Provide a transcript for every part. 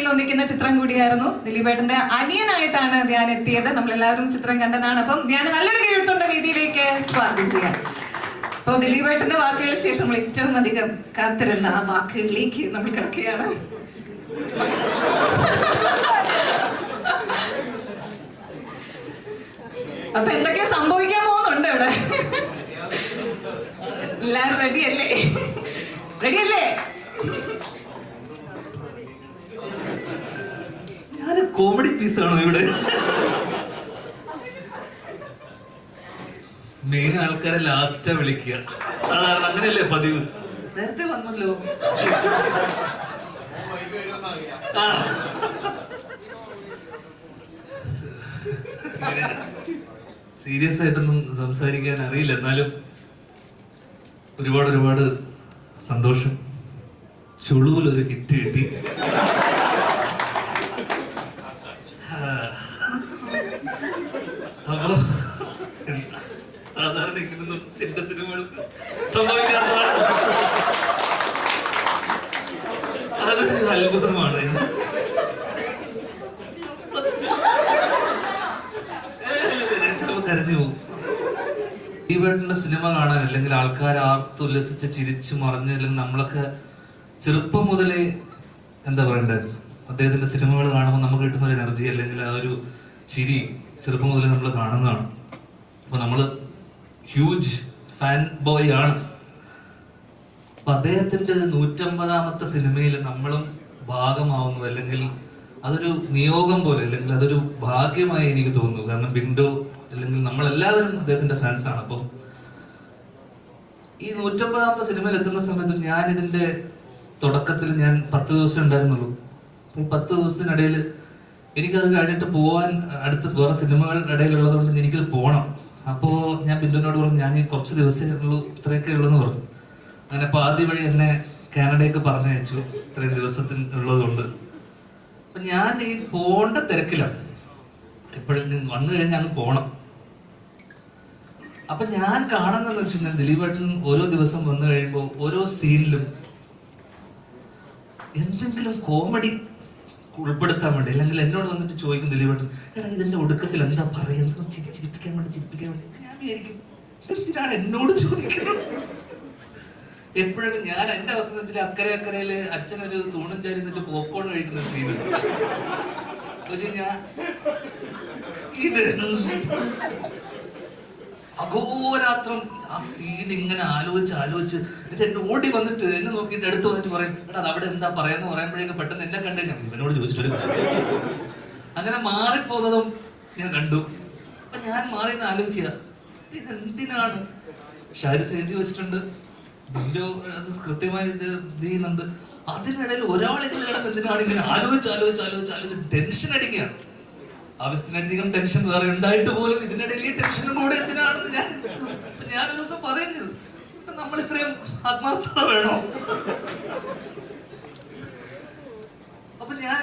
സ്ക്രീനിൽ ഒന്നിക്കുന്ന ചിത്രം കൂടിയായിരുന്നു. ദിലീപേട്ടന്റെ അനിയനായിട്ടാണ് ഞാൻ എത്തിയത്. നമ്മളെല്ലാവരും ചിത്രം കണ്ടതാണ്. അപ്പം ഞാൻ നല്ലൊരു കീഴ്ത്തുണ്ട വേദിയിലേക്ക് സ്വാഗതം ചെയ്യാം. അപ്പോൾ ദിലീപേട്ടന്റെ വാക്കുകൾക്ക് ശേഷം നമ്മൾ ഏറ്റവും അധികം കാത്തിരുന്ന ആ വാക്കുകളിലേക്ക് നമ്മൾ കിടക്കുകയാണ്. അപ്പൊ എന്തൊക്കെ സംഭവിക്കാൻ പോകുന്നുണ്ട് ഇവിടെ. എല്ലാരും റെഡിയല്ലേ റെഡിയല്ലേ കോമഡി പീസാണോ ഇവിടെ? മെയിൻ ആൾക്കാരെ ലാസ്റ്റാ വിളിക്കുക. സാധാരണ അങ്ങനെയല്ലേ പതിവ്? നേരത്തെ വന്നല്ലോ. സീരിയസ് ആയിട്ടൊന്നും സംസാരിക്കാൻ അറിയില്ല. എന്നാലും ഒരുപാട് ഒരുപാട് സന്തോഷം. ചുളുവിലൊരു ഹിറ്റ് കിട്ടി അപ്പോ സാധാരണ ഇങ്ങനൊന്നും എന്റെ സിനിമകൾക്ക് സംഭവിക്കാത്തതാണ് അതൊരു അത്ഭുതമാണ്. ഞാൻ ചിലപ്പോ കരഞ്ഞു പോകും ഈ വീട്ടിന്റെ സിനിമ കാണാൻ അല്ലെങ്കിൽ ആൾക്കാർ ആർത്തുല്ലസിച്ച് ചിരിച്ചു മറിഞ്ഞ് അല്ലെങ്കിൽ നമ്മളൊക്കെ ചെറുപ്പം മുതലേ എന്താ പറയണ്ടേ? അദ്ദേഹത്തിന്റെ സിനിമകൾ കാണുമ്പോൾ നമുക്ക് കിട്ടുന്ന ഒരു എനർജി അല്ലെങ്കിൽ ആ ഒരു ചിരി ചെറുപ്പം മുതലേ നമ്മൾ കാണുന്നതാണ്. അപ്പൊ നമ്മൾ ഹ്യൂജ് ഫാൻ ബോയ് ആണ്. അപ്പൊ അദ്ദേഹത്തിന്റെ നൂറ്റമ്പതാമത്തെ സിനിമയിൽ നമ്മളും ഭാഗമാവുന്നു. അല്ലെങ്കിൽ അതൊരു നിയോഗം പോലെ അല്ലെങ്കിൽ അതൊരു ഭാഗ്യമായി എനിക്ക് തോന്നുന്നു. കാരണം വിൻഡോ അല്ലെങ്കിൽ നമ്മളെല്ലാവരും അദ്ദേഹത്തിന്റെ ഫാൻസ് ആണ്. അപ്പോൾ ഈ നൂറ്റമ്പതാമത്തെ സിനിമയിൽ എത്തുന്ന സമയത്ത് ഞാൻ ഇതിന്റെ തുടക്കത്തിൽ ഞാൻ പത്ത് ദിവസം ഉണ്ടായിരുന്നുള്ളൂ. അപ്പൊ ഈ പത്ത് ദിവസത്തിനിടയിൽ എനിക്കത് കഴിഞ്ഞിട്ട് പോവാൻ അടുത്ത വേറെ സിനിമകൾ ഇടയിലുള്ളതുകൊണ്ട് എനിക്കത് പോകണം അപ്പോൾ ഞാൻ ബിന്ദുവിനോട് പറഞ്ഞു ഞാൻ ഈ കുറച്ച് ദിവസമേ ഉള്ളൂ ഇത്രയൊക്കെ ഉള്ളൂ എന്ന് പറഞ്ഞു. അങ്ങനെ പാതി വഴി എന്നെ കാനഡയ്ക്ക് പറഞ്ഞയച്ചു. ഇത്രയും ദിവസത്തിന് ഉള്ളത് കൊണ്ട് അപ്പൊ ഞാൻ ഈ പോണ്ട തിരക്കിലാണ്. എപ്പോഴും വന്നു കഴിഞ്ഞാൽ പോണം. അപ്പൊ ഞാൻ കാണുന്നതെന്ന് വെച്ച് കഴിഞ്ഞാൽ ദിലീപേട്ടൻ ഓരോ ദിവസം വന്നു കഴിയുമ്പോൾ ഓരോ സീനിലും എന്തെങ്കിലും കോമഡി ഉൾപ്പെടുത്താൻ വേണ്ടി അല്ലെങ്കിൽ എന്നോട് വന്നിട്ട് ചോദിക്കും ദിലീപേട്ടൻ എടാ ഇതിന്റെ ഒടുക്കത്തിൽ എന്താ പറയുന്നത്? ചിരി ചിരിപ്പിക്കാൻ വേണ്ടി ചിരിപ്പിക്കാൻ വേണ്ടി. ഞാൻ വിചാരിക്കും എന്തിനാണ് എന്നോട് ചോദിക്കുന്നത്? എപ്പോഴും ഞാൻ എന്റെ അവസ്ഥ വെച്ചാൽ അക്കരെ അക്കരയിൽ അച്ഛനൊരു തൂണും ചാരി നിന്നിട്ട് പോപ്കോൺ കഴിക്കുന്ന സീന് പക്ഷെ ഞാൻ ഇത് അഘോരാത്രം. ആ സീൻ ഇങ്ങനെ ആലോചിച്ച് ആലോചിച്ച് എന്നിട്ട് എന്നെ ഓടി വന്നിട്ട് എന്നെ നോക്കിയിട്ട് അടുത്ത് വന്നിട്ട് പറയും എടാ അത് അവിടെ എന്താ പറയാന്ന്? പറയുമ്പോഴേക്കും പെട്ടെന്ന് എന്നെ കണ്ടു ഞാൻ ഇവനോട് ചോദിച്ചിട്ട് അങ്ങനെ മാറിപ്പോകുന്നതും ഞാൻ കണ്ടു. അപ്പൊ ഞാൻ മാറി എന്ന് ആലോചിക്കുക എന്തിനാണ് ഷാരിസ് എഴുതി വെച്ചിട്ടുണ്ട്. ബില്ലോ അത് കൃത്യമായി ഇത് ചെയ്യുന്നുണ്ട്. അതിനിടയിൽ ഇങ്ങനെ കിടന്ന് എന്തിനാണ് ഇങ്ങനെ ആലോചിച്ച് ആലോചിച്ച് ആലോചിച്ച് ആലോചിച്ച് ടെൻഷൻ അടിക്കുകയാണ്. ആവശ്യത്തിനധികം ടെൻഷൻ വേറെ ഉണ്ടായിട്ട് പോലും ഇതിനിടയിൽ ഈ ടെൻഷനും കൂടെ എന്തിനാണെന്ന് ഞാൻ ഞാൻ ദിവസം പറയുന്നത് നമ്മൾ ഇത്രയും ആത്മാർത്ഥത വേണോ? അപ്പൊ ഞാൻ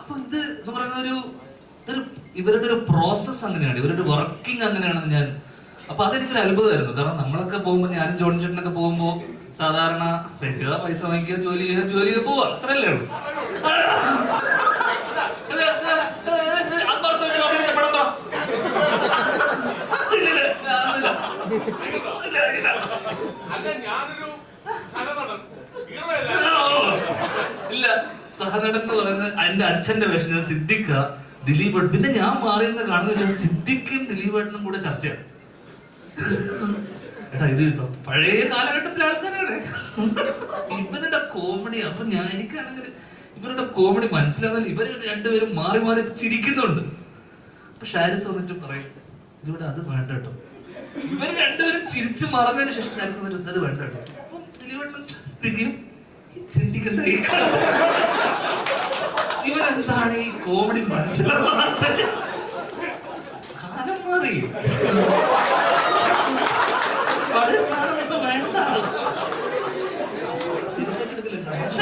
അപ്പൊ ഇത് എന്ന് പറയുന്ന ഒരു ഇതൊരു ഇവരുടെ ഒരു പ്രോസസ്സ് അങ്ങനെയാണ്. ഇവരുടെ വർക്കിംഗ് അങ്ങനെയാണെന്ന് ഞാൻ അപ്പൊ അതെനിക്കൊരു അത്ഭുതമായിരുന്നു. കാരണം നമ്മളൊക്കെ പോകുമ്പോൾ ഞാനും ജോൺ ചേട്ടനൊക്കെ പോകുമ്പോൾ സാധാരണ വരിക പൈസ വാങ്ങിക്കുക ജോലി ചെയ്യുക ജോലി ചെയ്യുക പോവുക. അത്രയല്ലേ ഉള്ളൂ ഇത്, ഇത്, ഇത്, അപ്പുറത്ത് ഒരു കമ്പനി ചപ്പടം പറ. ഇല്ല, ഇല്ല, അതൊന്നുമില്ല. ഇല്ല, സഹനടൻ എന്ന് പറയുന്നത് എന്റെ അച്ഛന്റെ വേഷം സിദ്ദിഖ ദിലീപ്. പിന്നെ ഞാൻ മാറിയെന്ന് കാണുന്ന വെച്ചാൽ സിദ്ദിഖും ദിലീപ് ഏട്ടനും കൂടെ ചർച്ചയാണ് എടാ ഇത് പഴയ കാലഘട്ടത്തിലെ ആൾക്കാരാണ്. ഇവരുടെ കോമഡി അപ്പൊ ഞാൻ എനിക്കാണെങ്കിൽ ഇവരുടെ കോമഡി മനസ്സിലാകുന്നില്ല ഇവർ രണ്ടുപേരും മാറി മാറി ചിരിക്കുന്നുണ്ട്. അപ്പൊ ഷാരിസ് വന്നിട്ട് പറയും ഇവിടെ അത് വേണ്ട കേട്ടോ. ഇവർ രണ്ടുപേരും ചിരിച്ചു മറന്നതിന് ശേഷം ഞാൻ വന്നിട്ട് അത് വേണ്ട അപ്പൊ ദിലീപേട്ടൻ ഈ തെണ്ടിക്കെന്താ ഈ കാണുന്നത്? ഇവരെന്താണ് ഈ കോമഡി മനസ്സിലാവാത്ത കാലം മാറി പഴയ സാധനം ഇപ്പൊ വേണ്ട സീരിയസ് ആയിട്ട് എടുക്കില്ല തമാശ.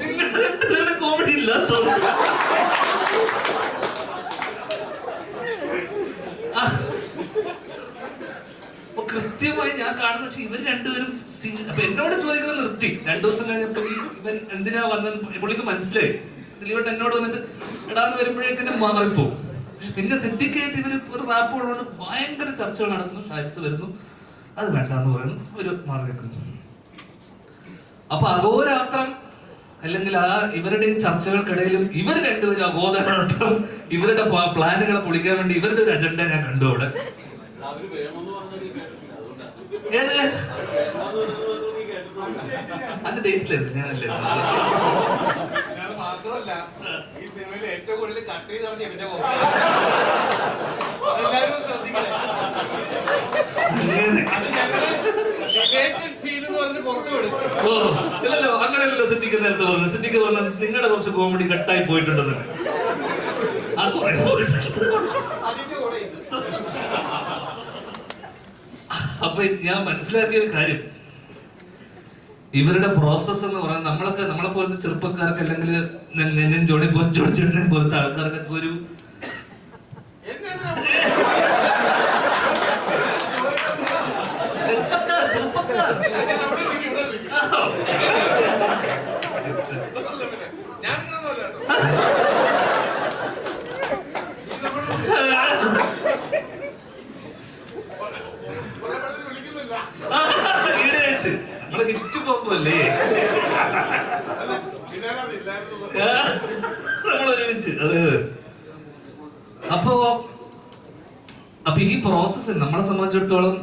നിങ്ങളുടെ രണ്ടുപേരുടെ കോമഡി ഇല്ലാത്തോണ്ട് ആ. അപ്പൊ കൃത്യമായി ഞാൻ കാണുന്ന വെച്ചാൽ ഇവർ രണ്ടുപേരും സീൻ അപ്പൊ എന്നോട് ചോദിക്കുന്നത് നിർത്തി രണ്ടു ദിവസം കഴിഞ്ഞപ്പോ ഈ ഇവൻ എന്തിനാ വന്നത് പുള്ളിക്ക് മനസ്സിലായി. ദിലീപേട്ടൻ എന്നോട് വന്നിട്ട് ഇടാന്ന് വരുമ്പോഴേക്കും എന്നെ മാറിപ്പോവും. പക്ഷെ പിന്നെ സിദ്ധിക്കായിട്ട് ഇവർ ഒരു റാപ്പ് ഉള്ളതുകൊണ്ട് ഭയങ്കര ചർച്ചകൾ നടക്കുന്നു ഷാരിസ് വരുന്നു. അത് വേണ്ടാന്ന് പറയുന്നു. ഒരു മാറി നിൽക്കുന്നു. അപ്പൊ അഘോരാത്രം അല്ലെങ്കിൽ ആ ഇവരുടെ ഈ ചർച്ചകൾക്കിടയിലും ഇവർ രണ്ടുപേരും അഘോരാത്രം ഇവരുടെ പ്ലാ- പ്ലാനുകളെ പൊളിക്കാൻ വേണ്ടി ഇവരുടെ ഒരു അജണ്ട ഞാൻ കണ്ടു അവിടെ. ഏത്? അത് ഡേറ്റിലായിരുന്നു ഞാനല്ലേ? മാത്രമല്ല ഈ സിനിമയിൽ ഏറ്റവും കൂടുതൽ കട്ട് ചെയ്താണ് ഇവന്റെ എല്ലാവരും ശ്രദ്ധിക്കണേ. ഇല്ലല്ലോ അങ്ങനെയല്ലോ സിദ്ധിക്ക് നേരത്തെ പറഞ്ഞു സിദ്ധിക്ക് പറഞ്ഞ നിങ്ങളുടെ കുറച്ച് കോമഡി കട്ടായി പോയിട്ടുണ്ടെന്ന്. ആ കുറെ അപ്പൊ ഞാൻ മനസ്സിലാക്കിയ ഒരു കാര്യം. ഇവരുടെ പ്രോസസ്സ് എന്ന് പറയുന്നത് നമ്മളൊക്കെ നമ്മളെ പോലത്തെ ചെറുപ്പക്കാർക്ക് അല്ലെങ്കിൽ എന്നെ ജോണി പോലെ ജോണി ചേട്ടനെ പോലത്തെ ആൾക്കാർക്കൊക്കെ ഒരു ചെറുപ്പക്കാർ ചെറുപ്പക്കാർ. അവിടെ തിരിച്ചു പോകുമ്പോല്ലേ അപ്പോ അപ്പൊ ഈ പ്രോസസ്സ് നമ്മളെ സംബന്ധിച്ചിടത്തോളം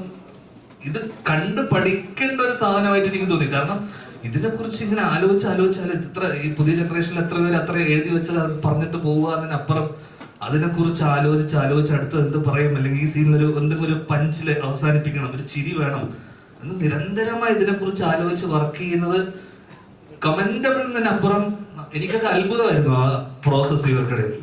ഇത് കണ്ട് പഠിക്കേണ്ട ഒരു സാധനമായിട്ട് എനിക്ക് തോന്നി. കാരണം ഇതിനെ കുറിച്ച് ഇങ്ങനെ ആലോചിച്ച് ആലോചിച്ചാൽ ഇത്ര ഈ പുതിയ ജനറേഷനിൽ എത്ര പേര് അത്ര എഴുതി വെച്ചത് അത് പറഞ്ഞിട്ട് പോവുക അതിനപ്പുറം അതിനെക്കുറിച്ച് ആലോചിച്ച് ആലോചിച്ച് അടുത്ത് എന്ത് പറയും? അല്ലെങ്കിൽ ഈ സീനിൽ ഒരു എന്തെങ്കിലും ഒരു പഞ്ചിൽ അവസാനിപ്പിക്കണം. ഒരു ചിരി വേണം. എന്ന് നിരന്തരമായി ഇതിനെക്കുറിച്ച് ആലോചിച്ച് വർക്ക് ചെയ്യുന്നത് കമന്റബിൾ അപ്പുറം എനിക്കൊക്കെ അത്ഭുതമായിരുന്നു ആ പ്രോസസ് ഇവർക്കിടയിൽ.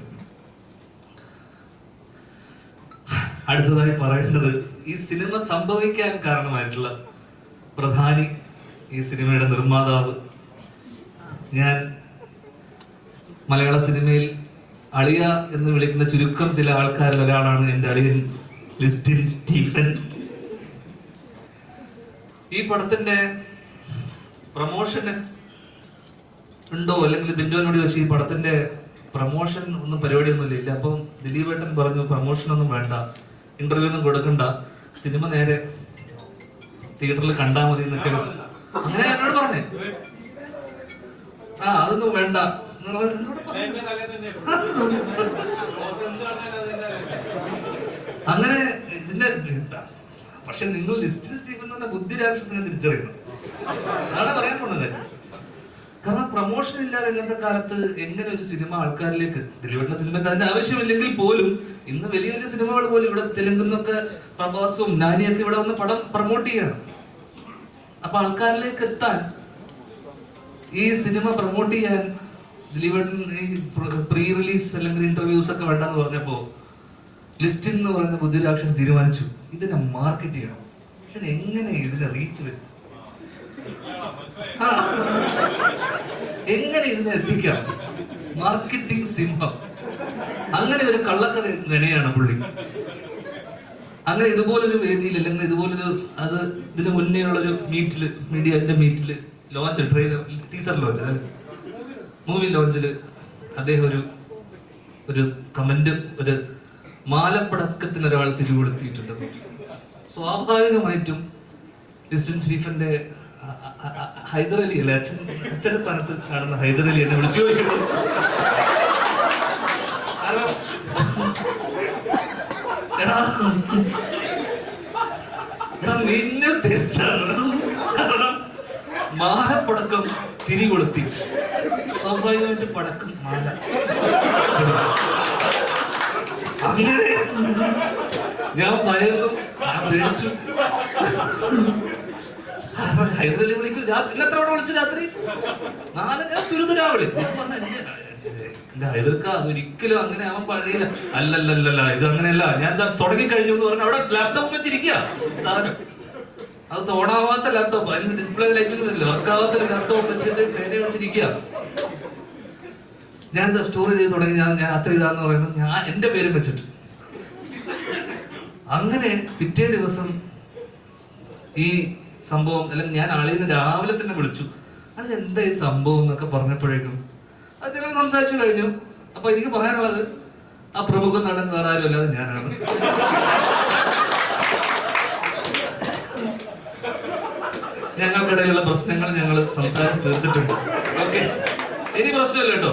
അടുത്തതായി പറയേണ്ടത് ഈ സിനിമ സംഭവിക്കാൻ കാരണമായിട്ടുള്ള പ്രധാനി ഈ സിനിമയുടെ നിർമ്മാതാവ് ഞാൻ മലയാള സിനിമയിൽ അളിയ എന്ന് വിളിക്കുന്ന ചുരുക്കം ചില ആൾക്കാരിൽ ഒരാളാണ് എന്റെ അളിയൻ. ലിസ്റ്റിൻ സ്റ്റീഫൻ ഈ പടത്തിന്റെ പ്രമോഷൻ ഉണ്ടോ? അല്ലെങ്കിൽ ബിന്ദുവിനോട് ചോദിച്ചു ഈ പടത്തിന്റെ പ്രമോഷൻ ഒന്നും പരിപാടിയൊന്നും ഇല്ല അപ്പം ദിലീപ് ഏട്ടൻ പറഞ്ഞു പ്രമോഷൻ ഒന്നും വേണ്ട. ഇന്റർവ്യൂ ഒന്നും കൊടുക്കണ്ട. സിനിമ നേരെ തിയേറ്ററിൽ കണ്ടാൽ മതി എന്നൊക്കെ അങ്ങനെ എന്നോട് പറഞ്ഞേ. ആ അതൊന്നും വേണ്ട. അങ്ങനെ ഇതിന്റെ പക്ഷെ നിങ്ങൾ ലിസ്റ്റ് സ്റ്റീഫൻ എന്ന് ബുദ്ധി രാക്ഷസിനെ തിരിച്ചറിയണം. അതാണ് പറയാൻ പോണത്. കാരണം പ്രൊമോഷൻ ഇല്ലാതെ ഇന്നത്തെ കാലത്ത് എങ്ങനെ ഒരു സിനിമ ആൾക്കാരിലേക്ക് ദിലീപേട്ട സിനിമയ്ക്ക് അതിന്റെ ആവശ്യമില്ലെങ്കിൽ പോലും ഇന്ന് വലിയ വലിയ സിനിമകൾ പോലും ഇവിടെ തെലുങ്കുന്നൊക്കെ പ്രഭാസും നാനിയൊക്കെ ഇവിടെ വന്ന് പടം പ്രൊമോട്ട് ചെയ്യണം. അപ്പൊ ആൾക്കാരിലേക്ക് എത്താൻ ഈ സിനിമ പ്രൊമോട്ട് ചെയ്യാൻ ദിലീപേട്ടൻ ഈ പ്രീ റിലീസ് അല്ലെങ്കിൽ ഇന്റർവ്യൂസ് ഒക്കെ വേണ്ടെന്ന് പറഞ്ഞപ്പോ ലിസ്റ്റിൻ എന്ന് പറയുന്ന ബുദ്ധിരാക്ഷൻ തീരുമാനിച്ചു. ഇതിനെ മാർക്കറ്റ് ചെയ്യണം. ഇതിനെ എങ്ങനെ ഇതിനെ റീച്ച് വരുത്തും? എങ്ങനെ ഇതിനെ എത്തിക്കാം? മാർക്കറ്റിംഗ് സിംഹം. അങ്ങനെ ഒരു കള്ളക്കഥ വിനയാണ് പുള്ളി. അങ്ങനെ ഇതുപോലൊരു വേദിയിൽ അല്ലെങ്കിൽ ഇതുപോലൊരു അത് ഇതിന് മുന്നേ ഉള്ളൊരു മീറ്റിൽ മീഡിയന്റെ മീറ്റിൽ ലോഞ്ച് ട്രെയിലർ ടീസർ ലോഞ്ച് അല്ലെ? മൂവി ലോഞ്ചിൽ അദ്ദേഹം ഒരു ഒരു കമന്റ് ഒരു മാലപ്പടക്കത്തിന് ഒരാൾ തിരികൊടുത്തിയിട്ടുണ്ട് സ്വാഭാവികമായിട്ടും ലിസ്റ്റൻ സ്റ്റീഫന്റെ ഹൈദരലി അല്ലെ? അച്ഛൻ അച്ഛന്റെ സ്ഥാനത്ത് കാണുന്ന ഹൈദർ എന്നെ വിളിച്ചു ചോദിക്കുന്നു. നിന്നെ മാലപ്പടക്കം തിരികൊളുത്തി. സ്വാഭാവികമായിട്ട് പടക്കം മാല. ശരി. ഞാൻ ഭയന്നു ഞാൻ പേടിച്ചു ഹൈദരലി വിളിക്കും രാത്രി എത്ര തവണ വിളിച്ചു രാത്രി? നാല് ഞാൻ തുരുതുരാ വിളി ഞാൻ പറഞ്ഞു, "എന്നെ- എന്റെ ഹൈദർക്ക അതൊരിക്കലും അങ്ങനെ അവൻ പറയില്ല അല്ലല്ലല്ല ഇത് അങ്ങനെയല്ല. ഞാൻ തുടങ്ങി കഴിഞ്ഞു എന്ന് പറഞ്ഞു അവിടെ ലാപ്ടോപ്പ് വെച്ചിരിക്കുക സാധനം. അത് തോടാവാത്ത ലാപ്ടോപ്പ് അതിന്റെ ഡിസ്പ്ലേ ലൈറ്റിൽ വരില്ല വർക്കാവാത്ത ലാപ്ടോപ്പ് വെച്ചിട്ട് നേരെ വെച്ചിരിക്കുക ഞാനിത് സ്റ്റോറി ചെയ്ത് തുടങ്ങി. ഞാൻ അത്ര ഇതാന്ന് പറയുന്നത് ഞാൻ എന്റെ പേരും വെച്ചിട്ട്. അങ്ങനെ പിറ്റേ ദിവസം ഈ സംഭവം അല്ലെങ്കിൽ ഞാൻ ആളിനെ രാവിലെ തന്നെ വിളിച്ചു. ആളിന് എന്താ ഈ സംഭവം? എന്നൊക്കെ പറഞ്ഞപ്പോഴേക്കും അത് ഞങ്ങൾ സംസാരിച്ചു കഴിഞ്ഞു. അപ്പൊ എനിക്ക് പറയാനുള്ളത് ആ പ്രമുഖ നടൻ വേറെ ആരും അല്ലാതെ ഞാനാണ്. ഞങ്ങൾക്കിടയിലുള്ള പ്രശ്നങ്ങൾ ഞങ്ങൾ സംസാരിച്ച് തീർത്തിട്ടുണ്ട്. ഓക്കെ. ഇനി പ്രശ്നമില്ല കേട്ടോ.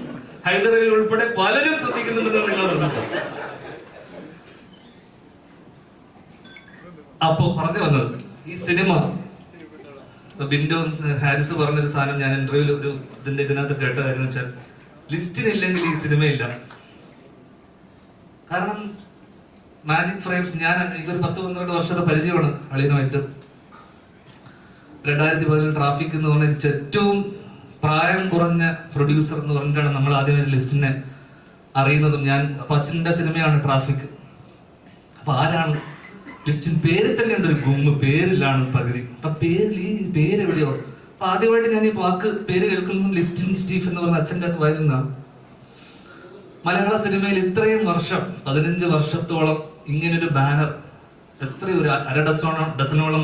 ഹൈദരലി ഉൾപ്പെടെ പലരും ശ്രദ്ധിക്കുന്നുണ്ടെന്ന് നിങ്ങൾ ശ്രദ്ധിച്ചു? അപ്പൊ പറഞ്ഞു വന്നത് ഈ സിനിമ ബിൻഡോ ഹാരിസ് പറഞ്ഞൊരു സാധനം ഞാൻ ഇന്റർവ്യൂവിൽ ഒരു ഇതിന്റെ ഇതിനകത്ത് കേട്ട കാര്യം വെച്ചാൽ ലിസ്റ്റിനില്ലെങ്കിൽ ഈ സിനിമയില്ല. കാരണം മാജിക് ഫ്രെയിംസ് ഞാൻ എനിക്കൊരു പത്ത് പന്ത്രണ്ട് വർഷത്തെ പരിചയമാണ് അളിയനുമായിട്ട്. രണ്ടായിരത്തി പതിനേഴ് ട്രാഫിക് എന്ന് പറഞ്ഞ ഏറ്റവും പ്രായം കുറഞ്ഞ പ്രൊഡ്യൂസർ എന്ന് പറഞ്ഞിട്ടാണ് നമ്മൾ ആദ്യം ഒരു ലിസ്റ്റിനെ അറിയുന്നതും. ഞാൻ അപ്പൊ അച്ഛന്റെ സിനിമയാണ് ട്രാഫിക് അപ്പൊ ആരാണ്? ലിസ്റ്റിൻ പേര് തന്നെ ഉണ്ട് ഒരു ഗുമ്മ് പേരിലാണ് പകുതി. അപ്പൊ പേരിൽ ഈ പേര് എവിടെയോ? അപ്പൊ ആദ്യമായിട്ട് ഞാൻ ഈ വാക്ക് പേര് കേൾക്കുന്നതും ലിസ്റ്റിൻ സ്റ്റീഫ് എന്ന് പറഞ്ഞ അച്ഛന്റെ നിന്നാണ്. മലയാള സിനിമയിൽ ഇത്രയും വർഷം പതിനഞ്ച് വർഷത്തോളം ഇങ്ങനൊരു ബാനർ എത്രയൊരു അര ഡസോളം ഡസനോളം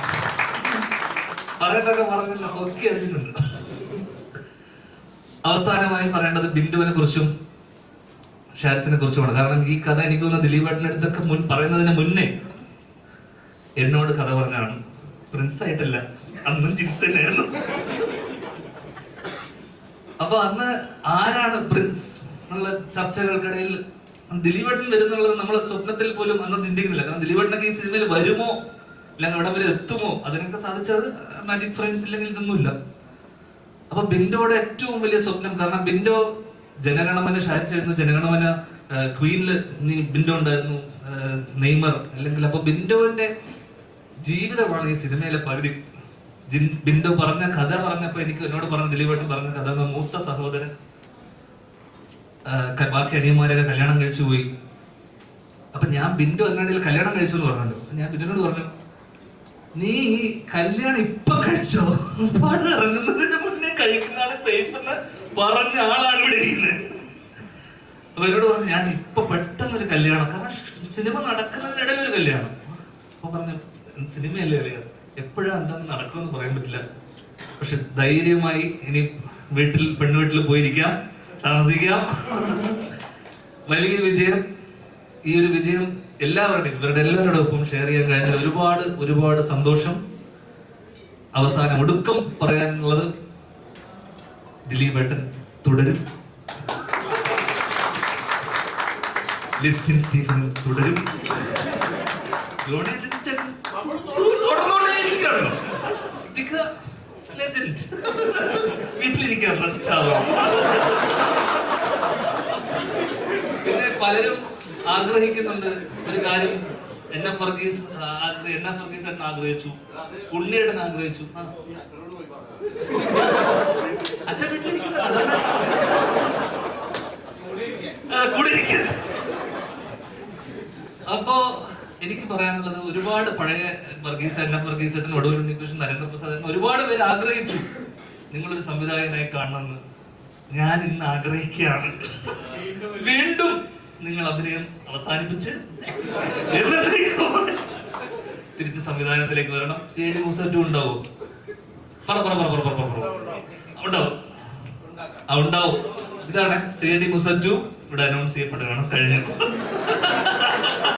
പറയേണ്ടതൊക്കെ പറഞ്ഞില്ല ഒക്കെ അടിച്ചിട്ടുണ്ട്. അവസാനമായി പറയേണ്ടത് ബിന്ദുവിനെ കുറിച്ചും ഷാരിസിനെ കുറിച്ചുമാണ്. കാരണം ഈ കഥ എനിക്ക് തോന്നുന്നു ദിലീപേട്ടന്റെ അടുത്തൊക്കെ മുൻ പറയുന്നതിന് മുന്നേ എന്നോട് കഥ പറഞ്ഞാണ് പ്രിൻസ് ആയിട്ടല്ല അന്നും ജിൻസ് തന്നെയായിരുന്നു. അപ്പൊ അന്ന് ആരാണ് പ്രിൻസ് എന്നുള്ള ചർച്ചകൾക്കിടയിൽ ദിലീപേട്ടൻ വരുന്നുള്ളത് നമ്മൾ സ്വപ്നത്തിൽ പോലും അന്ന് ചിന്തിക്കുന്നില്ല. കാരണം ദിലീപേട്ടനൊക്കെ ഈ സിനിമയിൽ വരുമോ അല്ലെങ്കിൽ അവിടെ വരെ എത്തുമോ? അതിനൊക്കെ സാധിച്ചത് മാജിക് ഫ്രെയിംസ് ഇല്ലെങ്കിൽ ഇതൊന്നുമില്ല. അപ്പൊ ബിൻഡോയുടെ ഏറ്റവും വലിയ സ്വപ്നം കാരണം ബിൻഡോ ജനഗണമന ഷാരിച്ചായിരുന്നു ജനഗണമന ക്വീനിൽ ബിൻഡോ ഉണ്ടായിരുന്നു നെയ്മർ. അല്ലെങ്കിൽ അപ്പൊ ബിൻഡോന്റെ ജീവിതമാണ് ഈ സിനിമയിലെ പകുതി ബിൻഡോ പറഞ്ഞ കഥ പറഞ്ഞപ്പോ എനിക്ക് എന്നോട് പറഞ്ഞ ദിലീപേട്ടൻ പറഞ്ഞ കഥ മൂത്ത സഹോദരൻ ബാക്കി അടിയന്മാരൊക്കെ കല്യാണം കഴിച്ചു പോയി. അപ്പൊ ഞാൻ ബിൻഡോ അതിനിടയിൽ കല്യാണം കഴിച്ചു എന്ന് പറഞ്ഞല്ലോ. ഞാൻ ബിൻഡോനോട് പറഞ്ഞു നീ കല്യാണം ഇപ്പൊ കഴിച്ചോ? പടം ഇറങ്ങുന്നതിന് മുന്നേ കഴിക്കുന്നതാണ് സേഫ് എന്ന് പറഞ്ഞ ആളാണ് ഇവിടെ ഇരിക്കുന്നത്. അപ്പൊ എന്നോട് പറഞ്ഞു ഞാൻ ഇപ്പൊ പെട്ടെന്ന് ഒരു കല്യാണം കാരണം സിനിമ നടക്കുന്നതിനിടയിൽ ഒരു കല്യാണം. അപ്പൊ പറഞ്ഞു സിനിമയല്ലേ അറിയാം എപ്പോഴാ എന്താന്ന് നടക്കുമെന്ന് പറയാൻ പറ്റില്ല. പക്ഷെ ധൈര്യമായി ഇനി വീട്ടിൽ പെണ്ണുവീട്ടിൽ പോയിരിക്കാം താമസിക്കാം. വലിയ വിജയം ഈ ഒരു വിജയം എല്ലാവരുടെയും ഇവരുടെ എല്ലാവരുടെ ഒപ്പം ഷെയർ ചെയ്യാൻ കഴിഞ്ഞ ഒരുപാട് ഒരുപാട് സന്തോഷം. അവസാനം ഒടുക്കം പറയാനുള്ളത് ദിലീപേട്ടൻ തുടരും. ലിസ്റ്റിൻ സ്റ്റീഫനും തുടരും. ജോണി വീട്ടിലിരിക്കാൻ റെസ്റ്റ് ആവാം. പിന്നെ പലരും ആഗ്രഹിക്കുന്നുണ്ട്. ഒരു കാര്യം N F Varghese N F Varghese ഏട്ടൻ ആഗ്രഹിച്ചു. ഉണ്ണിയേട്ടൻ ആഗ്രഹിച്ചു. അച്ഛൻ ഇരിക്കാൻ അപ്പോ എനിക്ക് പറയാനുള്ളത് ഒരുപാട് പഴയ വർഗീസ് എൻ എഫ് വർഗീസ് ഒടുവിൽ ഉണ്ണികൃഷ്ണൻ നരേന്ദ്രപ്രസാദ് ഒരുപാട് പേര് ആഗ്രഹിച്ചു. നിങ്ങളൊരു സംവിധായകനായി കാണണമെന്ന് ഞാൻ ഇന്ന് ആഗ്രഹിക്കുകയാണ്. വീണ്ടും നിങ്ങൾ അഭിനയം അവസാനിപ്പിച്ച് തിരിച്ച് സംവിധാനത്തിലേക്ക് വരണം. സ്റ്റേജ് മൂസറ്റും ഉണ്ടാവോ? പറ പറ പറ പറ പറ. ഉണ്ടാവും. ആ ഇതാണ് സി ഡി മുസറ്റു ഇവിടെ അനൗൺസ് ചെയ്യപ്പെടുകയാണ് കഴിഞ്ഞു.